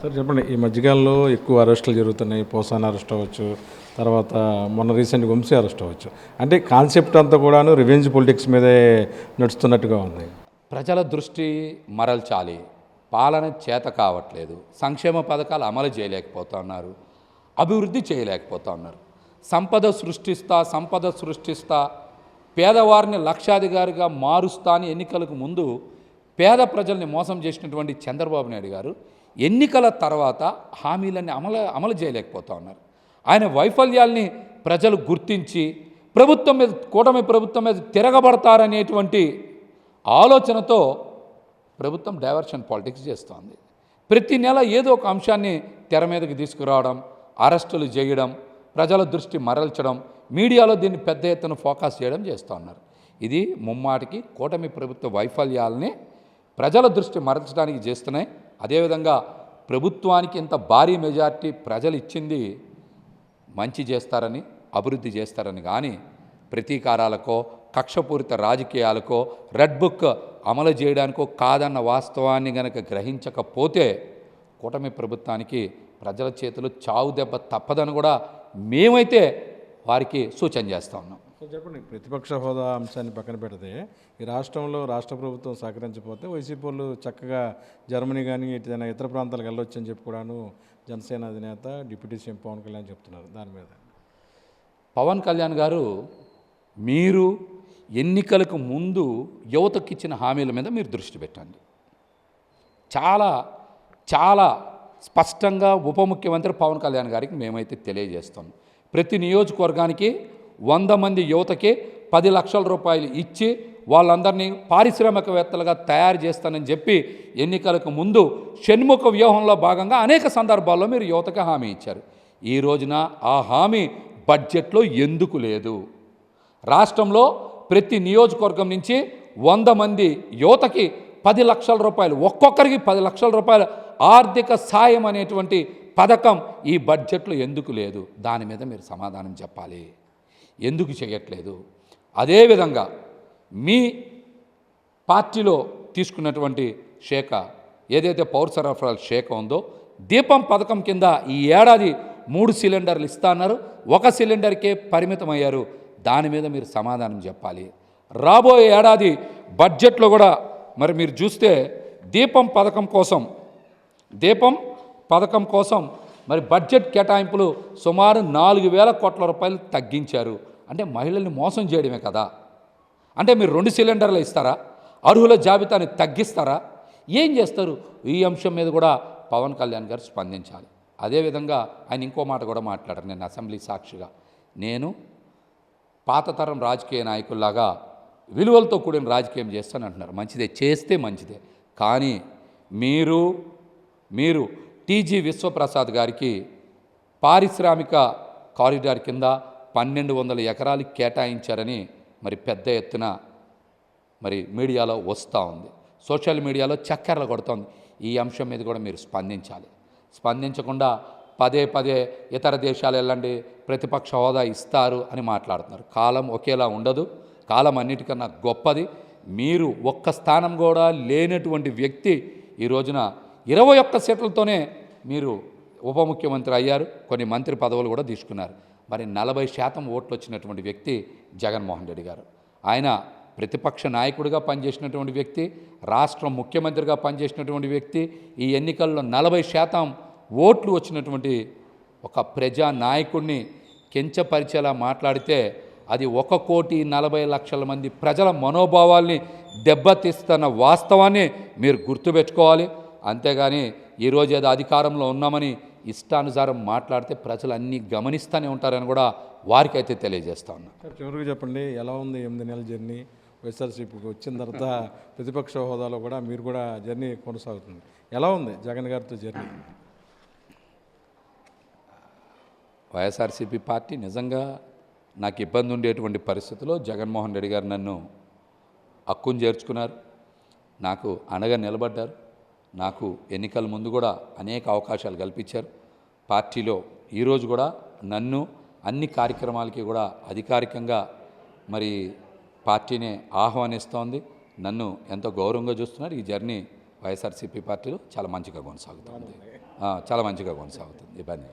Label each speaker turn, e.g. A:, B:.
A: Sir చెప్పండి. ఈ మధ్యకాలంలో ఎక్కువ అరెస్టులు జరుగుతున్నాయి. పోసాన్ అరెస్ట్ అవ్వచ్చు. తర్వాత మొన్న రీసెంట్ వంశీ అరెస్ట్ అవ్వచ్చు. అంటే కాన్సెప్ట్ అంతా కూడాను రివెంజ్ పొలిటిక్స్ మీదే నడుస్తున్నట్టుగా ఉంది.
B: ప్రజల దృష్టి మరల్చాలి. పాలన చేత కావట్లేదు. సంక్షేమ పథకాలు అమలు చేయలేకపోతా ఉన్నారు అభివృద్ధి చేయలేకపోతా ఉన్నారు సంపద సృష్టిస్తా సంపద సృష్టిస్తా పేదవారిని లక్షాధికారిగా మారుస్తా అని ఎన్నికలకు ముందు పేద ప్రజల్ని మోసం చేసినటువంటి చంద్రబాబు నాయుడు గారు ఎన్నికల తర్వాత హామీలన్నీ అమలు అమలు చేయలేకపోతా ఉన్నారు. ఆయన వైఫల్యాల్ని ప్రజలు గుర్తించి ప్రభుత్వం మీద కూటమి ప్రభుత్వం మీద తిరగబడతారనేటువంటి ఆలోచనతో ప్రభుత్వం డైవర్షన్ పాలిటిక్స్ చేస్తోంది. ప్రతి నెల ఏదో ఒక అంశాన్ని తెర మీదకి తీసుకురావడం అరెస్టులు చేయడం ప్రజల దృష్టి మరల్చడం మీడియాలో దీన్ని పెద్ద ఎత్తున ఫోకస్ చేయడం చేస్తూ ఉన్నారు. ఇది ముమ్మాటికి కూటమి ప్రభుత్వ వైఫల్యాలని ప్రజల దృష్టి మరల్చడానికి చేస్తున్నాయి. అదేవిధంగా ప్రభుత్వానికి ఇంత భారీ మెజార్టీ ప్రజలు ఇచ్చింది మంచి చేస్తారని అభివృద్ధి చేస్తారని కానీ ప్రతీకారాలకో కక్షపూరిత రాజకీయాలకో రెడ్ బుక్ అమలు చేయడానికో కాదన్న వాస్తవాన్ని గనక గ్రహించకపోతే కూటమి ప్రభుత్వానికి ప్రజల చేతిలో చావు దెబ్బ తప్పదని కూడా మేమైతే వారికి సూచన చేస్తా ఉన్నాం.
A: చెప్పండి ప్రతిపక్ష హోదా అంశాన్ని పక్కన పెడితే ఈ రాష్ట్రంలో రాష్ట్ర ప్రభుత్వం సహకరించకపోతే వైసీపీ వాళ్ళు చక్కగా జర్మనీ కానీ ఏదైనా ఇతర ప్రాంతాలకు వెళ్ళొచ్చు అని చెప్పి కూడాను జనసేన అధినేత డిప్యూటీ సీఎం పవన్ కళ్యాణ్ చెప్తున్నారు దాని మీద.
B: పవన్ కళ్యాణ్ గారు మీరు ఎన్నికలకు ముందు యువతకి ఇచ్చిన హామీల మీద మీరు దృష్టి పెట్టండి. చాలా చాలా స్పష్టంగా ఉప ముఖ్యమంత్రి పవన్ కళ్యాణ్ గారికి మేమైతే తెలియజేస్తాం. ప్రతి నియోజకవర్గానికి వంద మంది యువతకి పది లక్షల రూపాయలు ఇచ్చి వాళ్ళందరినీ పారిశ్రామికవేత్తలుగా తయారు చేస్తానని చెప్పి ఎన్నికలకు ముందు షణ్ముఖ వ్యూహంలో భాగంగా అనేక సందర్భాల్లో మీరు యువతకి హామీ ఇచ్చారు. ఈ రోజున ఆ హామీ బడ్జెట్లో ఎందుకు లేదు? రాష్ట్రంలో ప్రతి నియోజకవర్గం నుంచి వంద మంది యువతకి పది లక్షల రూపాయలు ఒక్కొక్కరికి పది లక్షల రూపాయలు ఆర్థిక సాయం అనేటువంటి పథకం ఈ బడ్జెట్లో ఎందుకు లేదు? దాని మీద మీరు సమాధానం చెప్పాలి. ఎందుకు చేయట్లేదు? అదేవిధంగా మీ పార్టీలో తీసుకున్నటువంటి శాఖ ఏదైతే పౌర సరఫరాల శాఖ ఉందో దీపం పథకం కింద ఈ ఏడాది మూడు సిలిండర్లు ఇస్తా అన్నారు. ఒక సిలిండర్కే పరిమితమయ్యారు. దాని మీద మీరు సమాధానం చెప్పాలి. రాబోయే ఏడాది బడ్జెట్లో కూడా మరి మీరు చూస్తే దీపం పథకం కోసం దీపం పథకం కోసం మరి బడ్జెట్ కేటాయింపులు సుమారు నాలుగు వేల కోట్ల రూపాయలు తగ్గించారు. అంటే మహిళల్ని మోసం చేయడమే కదా. అంటే మీరు రెండు సిలిండర్లు ఇస్తారా? అర్హుల జాబితాని తగ్గిస్తారా? ఏం చేస్తారు? ఈ అంశం మీద కూడా పవన్ కళ్యాణ్ గారు స్పందించాలి. అదేవిధంగా ఆయన ఇంకో మాట కూడా మాట్లాడారు నేను అసెంబ్లీ సాక్షిగా. నేను పాత తరం రాజకీయ నాయకుల్లాగా విలువలతో కూడిన రాజకీయం చేస్తాను అంటున్నారు మంచిదే చేస్తే మంచిదే. కానీ మీరు మీరు టీజీ విశ్వప్రసాద్ గారికి పారిశ్రామిక కారిడార్ కింద పన్నెండు వందల ఎకరాలు కేటాయించారని మరి పెద్ద ఎత్తున మరి మీడియాలో వస్తూ ఉంది. సోషల్ మీడియాలో చక్కెరలు కొడుతోంది. ఈ అంశం మీద కూడా మీరు స్పందించాలి. స్పందించకుండా పదే పదే ఇతర దేశాలు వెళ్ళండి ప్రతిపక్ష హోదా ఇస్తారు అని మాట్లాడుతున్నారు. కాలం ఒకేలా ఉండదు. కాలం అన్నిటికన్నా గొప్పది. మీరు ఒక్క స్థానం కూడా లేనటువంటి వ్యక్తి ఈ రోజున ఇరవై ఒక్క సీట్లతోనే మీరు ఉప ముఖ్యమంత్రి అయ్యారు. కొన్ని మంత్రి పదవులు కూడా తీసుకున్నారు. మరి నలభై శాతం ఓట్లు వచ్చినటువంటి వ్యక్తి జగన్మోహన్ రెడ్డి గారు. ఆయన ప్రతిపక్ష నాయకుడిగా పనిచేసినటువంటి వ్యక్తి రాష్ట్రం ముఖ్యమంత్రిగా పనిచేసినటువంటి వ్యక్తి ఈ ఎన్నికల్లో నలభై శాతం ఓట్లు వచ్చినటువంటి ఒక ప్రజా నాయకుడిని కించపరిచేలా మాట్లాడితే అది ఒక కోటి నలభై లక్షల మంది ప్రజల మనోభావాల్ని దెబ్బతీస్తున్న వాస్తవాన్ని మీరు గుర్తుపెట్టుకోవాలి. అంతేగాని ఈరోజు ఏదో అధికారంలో ఉన్నామని ఇష్టానుసారం మాట్లాడితే ప్రజలు అన్నీ గమనిస్తూనే ఉంటారని కూడా వారికైతే తెలియజేస్తా ఉన్నా.
A: చివరికి చెప్పండి ఎలా ఉంది ఎనిమిది నెలల జర్నీ? వైఎస్ఆర్సీపీకి వచ్చిన తర్వాత ప్రతిపక్ష హోదాలో కూడా మీరు కూడా జర్నీ కొనసాగుతుంది. ఎలా ఉంది జగన్ గారితో జర్నీ?
B: వైఎస్ఆర్సీపీ పార్టీ నిజంగా నాకు ఇబ్బంది ఉండేటువంటి పరిస్థితిలో జగన్మోహన్ రెడ్డి గారు నన్ను హక్కును చేర్చుకున్నారు నాకు అండగా నిలబడ్డారు. నాకు ఎన్నికల ముందు కూడా అనేక అవకాశాలు కల్పించారు. పార్టీలో ఈరోజు కూడా నన్ను అన్ని కార్యక్రమాలకి కూడా అధికారికంగా మరి పార్టీనే ఆహ్వానిస్తోంది. నన్ను ఎంతో గౌరవంగా చూస్తున్నారు. ఈ జర్నీ వైఎస్ఆర్సీపీ పార్టీలో చాలా మంచిగా కొనసాగుతుంది. చాలా మంచిగా కొనసాగుతుంది. ఇబ్బంది